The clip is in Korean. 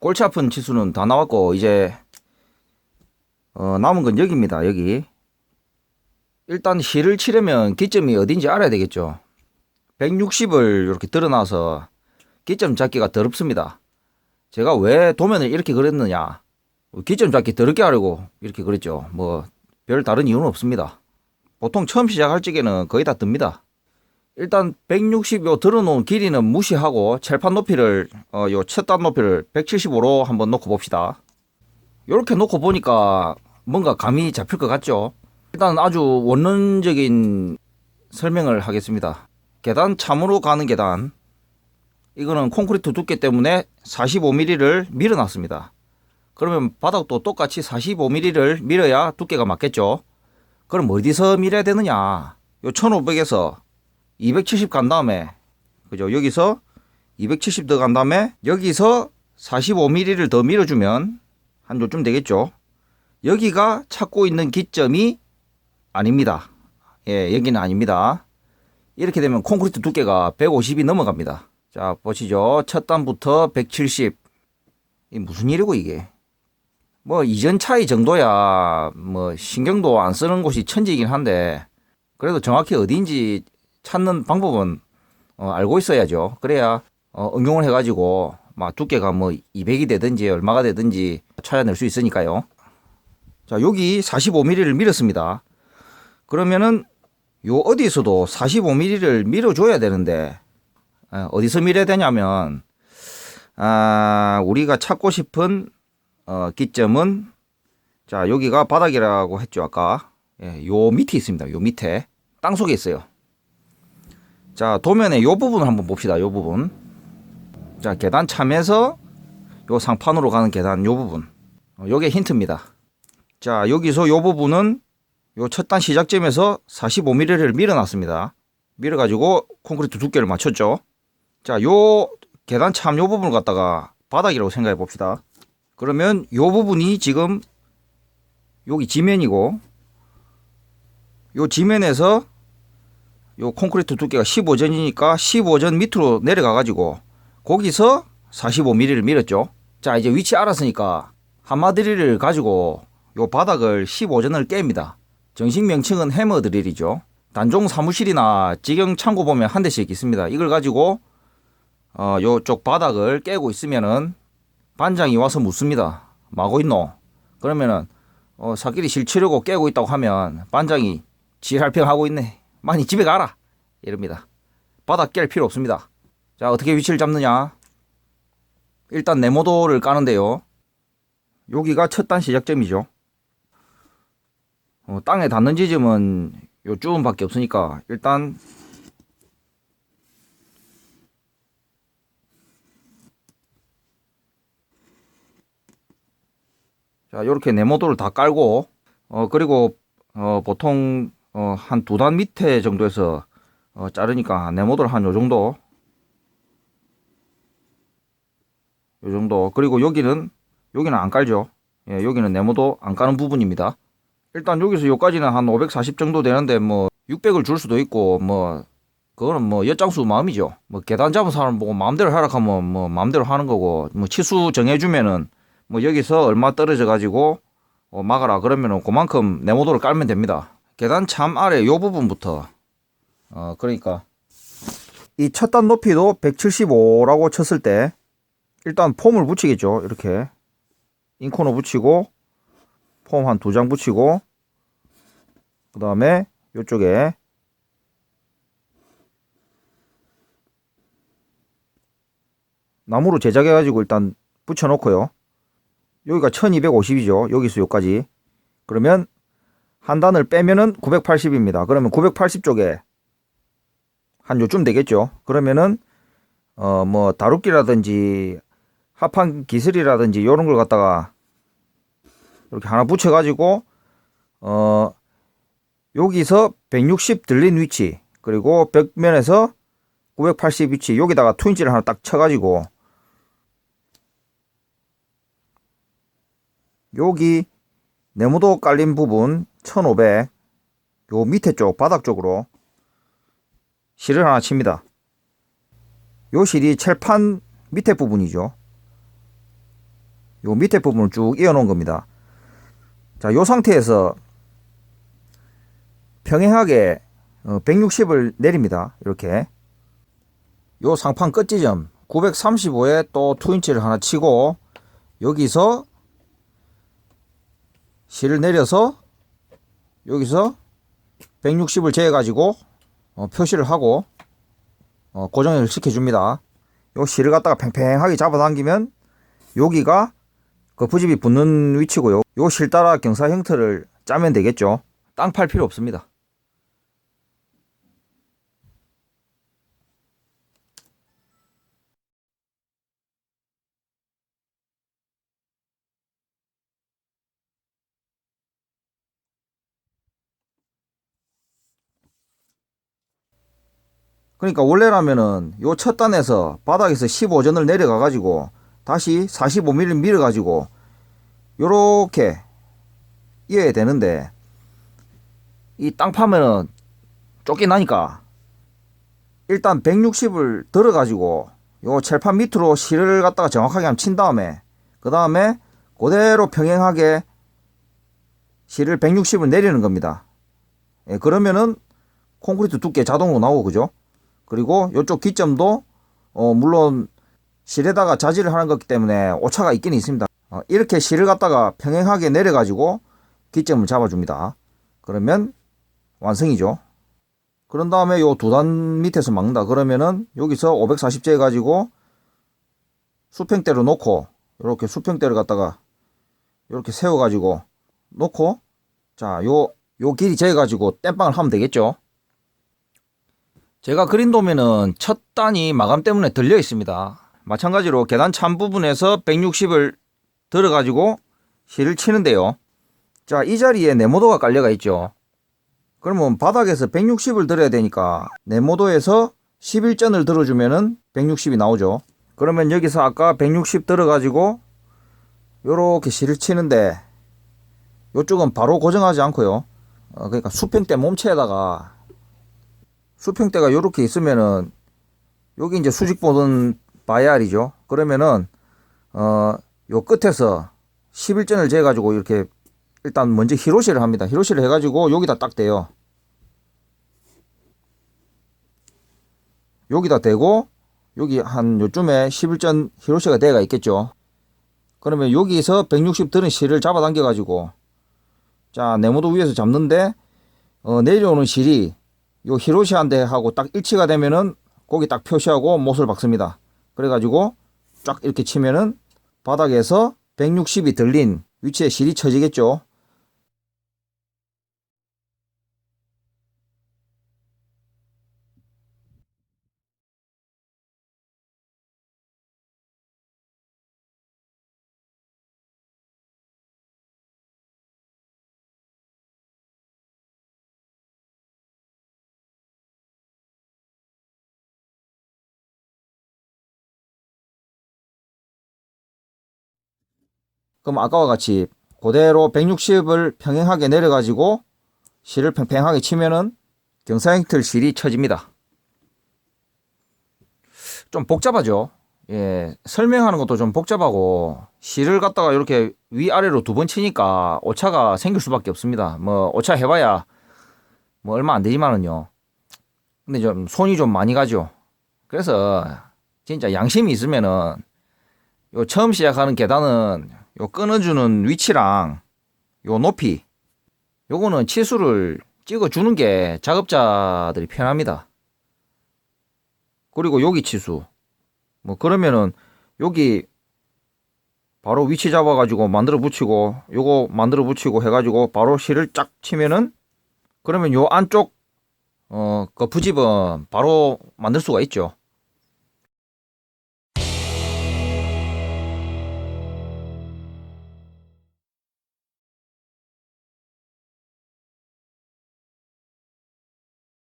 골치 아픈 치수는 다 나왔고 이제 어, 남은 건 여기입니다. 여기 일단 실을 치려면 기점이 어딘지 알아야 되겠죠. 160을 이렇게 드러나서 기점 잡기가 더럽습니다. 제가 왜 도면을 이렇게 그렸느냐. 기점 잡기 더럽게 하려고 이렇게 그랬죠. 뭐 별 다른 이유는 없습니다. 보통 처음 시작할 적에는 거의 다 듭니다. 일단 160요 들어놓은 길이는 무시하고 칠판 높이를 어, 요 첫단 높이를 175로 한번 놓고 봅시다. 이렇게 놓고 보니까 뭔가 감이 잡힐 것 같죠? 일단 아주 원론적인 설명을 하겠습니다. 계단 참으로 가는 계단. 이거는 콘크리트 두께 때문에 45mm를 밀어놨습니다. 그러면 바닥도 똑같이 45mm를 밀어야 두께가 맞겠죠? 그럼 어디서 밀어야 되느냐? 요 1500에서 270 간 다음에 그죠? 여기서 270더간 다음에 여기서 45mm를 더 밀어주면 한 요쯤 되겠죠? 여기가 찾고 있는 기점이 아닙니다. 예, 여기는 아닙니다. 이렇게 되면 콘크리트 두께가 150이 넘어갑니다. 자, 보시죠. 첫 단부터 170. 이 무슨 일이고 이게? 뭐 이전 차이 정도야 뭐 신경도 안 쓰는 곳이 천지이긴 한데 그래도 정확히 어디인지 찾는 방법은 어, 알고 있어야죠. 그래야 어, 응용을 해가지고 막 두께가 뭐 200이 되든지 얼마가 되든지 찾아낼 수 있으니까요. 자 여기 45mm를 밀었습니다. 그러면은 요 어디서도 45mm를 밀어줘야 되는데 어, 어디서 밀어야 되냐면 아 우리가 찾고 싶은 어, 기점은 자 여기가 바닥이라고 했죠 아까 예, 요 밑에 있습니다. 요 밑에 땅 속에 있어요. 자 도면의 요 부분을 한번 봅시다. 요 부분. 자 계단 참에서 요 상판으로 가는 계단 요 부분. 어, 요게 힌트입니다. 자 여기서 요 부분은 요 첫 단 시작점에서 45mm를 밀어놨습니다. 밀어가지고 콘크리트 두께를 맞췄죠. 자 요 계단 참 요 부분을 갖다가 바닥이라고 생각해 봅시다. 그러면 요 부분이 지금 여기 지면이고 요 지면에서 요 콘크리트 두께가 15전이니까 15전 밑으로 내려가 가지고 거기서 45mm를 밀었죠. 자, 이제 위치 알았으니까 한마드릴을 가지고 요 바닥을 15전을 깹니다. 정식 명칭은 해머 드릴이죠. 단종 사무실이나 직영 창고 보면 한 대씩 있습니다. 이걸 가지고 어, 요쪽 바닥을 깨고 있으면은 반장이 와서 묻습니다. 마고 있노? 그러면은 어, 사끼리 실치려고 깨고 있다고 하면 반장이 지랄병 하고 있네. 많이 집에 가라. 이럽니다. 바닥 깰 필요 없습니다. 자, 어떻게 위치를 잡느냐? 일단 네모도를 까는데요. 여기가 첫 단 시작점이죠. 어, 땅에 닿는 지점은 요쯤밖에 없으니까 일단 자, 요렇게 네모도를 다 깔고, 어, 그리고, 어, 보통, 어, 한 두 단 밑에 정도에서, 어, 자르니까 네모도를 한 요 정도. 요 정도. 그리고 여기는, 여기는 안 깔죠. 예, 여기는 네모도 안 까는 부분입니다. 일단 여기서 여기까지는 한 540 정도 되는데, 뭐, 600을 줄 수도 있고, 뭐, 그거는 뭐, 엿장수 마음이죠. 뭐, 계단 잡은 사람 보고 마음대로 하라 하면 뭐, 마음대로 하는 거고, 뭐, 치수 정해주면은, 뭐 여기서 얼마 떨어져 가지고 어, 막아라 그러면은 그만큼 네모도를 깔면 됩니다. 계단 참 아래 요 부분부터 어 그러니까 이 첫 단 높이도 175라고 쳤을 때 일단 폼을 붙이겠죠. 이렇게 인코너 붙이고 폼 한 두 장 붙이고 그 다음에 요쪽에 나무로 제작해 가지고 일단 붙여 놓고요. 여기가 1250이죠. 여기서 여기까지. 그러면 한 단을 빼면은 980입니다. 그러면 980 쪽에 한 요쯤 되겠죠. 그러면은 어 뭐 다루기라든지 합판 기술이라든지 이런 걸 갖다가 이렇게 하나 붙여 가지고 어 여기서 160 들린 위치 그리고 벽면에서 980 위치 여기다가 투인치를 하나 딱 쳐 가지고 여기 네모도 깔린 부분 1500, 요 밑에 쪽 바닥 쪽으로 실을 하나 칩니다. 요 실이 철판 밑에 부분이죠. 요 밑에 부분을 쭉 이어 놓은 겁니다. 자, 요 상태에서 평행하게 160을 내립니다. 이렇게. 요 상판 끝 지점 935에 또 2인치를 하나 치고 여기서 실을 내려서 여기서 160을 재해 가지고 어, 표시를 하고 어, 고정을 시켜줍니다. 요 실을 갖다가 팽팽하게 잡아당기면 여기가 그 부집이 붙는 위치고요. 요 실 따라 경사 형태를 짜면 되겠죠. 땅 팔 필요 없습니다. 그러니까 원래라면은 요 첫 단에서 바닥에서 15전을 내려가 가지고 다시 45mm 밀어 가지고 요렇게 이어야 되는데 이 땅 파면은 쫓겨나니까 일단 160을 들어 가지고 요 첼판 밑으로 실을 갖다가 정확하게 한번 친 다음에 그 다음에 그대로 평행하게 실을 160을 내리는 겁니다. 예, 그러면은 콘크리트 두께 자동으로 나오고 그죠? 그리고 이쪽 기점도 어 물론 실에다가 자지를 하는 거기 때문에 오차가 있긴 있습니다. 어, 이렇게 실을 갖다가 평행하게 내려가지고 기점을 잡아줍니다. 그러면 완성이죠. 그런 다음에 요 두 단 밑에서 막는다. 그러면은 여기서 540재 해가지고 수평대로 놓고 이렇게 수평대를 갖다가 이렇게 세워 가지고 놓고 자 요 요 길이 재 가지고 땜빵을 하면 되겠죠. 제가 그린 도면은 첫 단이 마감 때문에 들려 있습니다. 마찬가지로 계단 찬 부분에서 160을 들어가지고 실을 치는데요. 자, 이 자리에 네모도가 깔려가 있죠. 그러면 바닥에서 160을 들어야 되니까 네모도에서 11전을 들어주면은 160이 나오죠. 그러면 여기서 아까 160 들어가지고 요렇게 실을 치는데 요쪽은 바로 고정하지 않고요. 어, 그러니까 수평대 몸체에다가 수평대가 요렇게 있으면은 여기 이제 수직 보던 바이알이죠. 그러면은 어 요 끝에서 11전을 재 가지고 이렇게 일단 먼저 히로시를 합니다. 히로시를 해 가지고 여기다 딱 대요. 여기다 대고 여기 한 요쯤에 11전 히로시가 대가 있겠죠. 그러면 여기서 160 드는 실을 잡아당겨 가지고 자 네모도 위에서 잡는데 어, 내려오는 실이 요 히로시한테 하고 딱 일치가 되면은 거기 딱 표시하고 못을 박습니다. 그래가지고 쫙 이렇게 치면은 바닥에서 160이 들린 위치에 실이 쳐지겠죠. 그럼 아까와 같이 그대로 160을 평행하게 내려가지고 실을 팽팽하게 치면은 경사형틀 실이 쳐집니다. 좀 복잡하죠. 예, 설명하는 것도 좀 복잡하고 실을 갖다가 이렇게 위아래로 두 번 치니까 오차가 생길 수밖에 없습니다. 뭐 오차 해봐야 뭐 얼마 안 되지만은요. 근데 좀 손이 좀 많이 가죠. 그래서 진짜 양심이 있으면은 요 처음 시작하는 계단은 요 끊어주는 위치랑 요 높이 요거는 치수를 찍어주는 게 작업자들이 편합니다. 그리고 여기 치수 뭐 그러면은 여기 바로 위치 잡아가지고 만들어 붙이고 요거 만들어 붙이고 해가지고 바로 실을 쫙 치면은 그러면 요 안쪽 어 그 부집은 바로 만들 수가 있죠.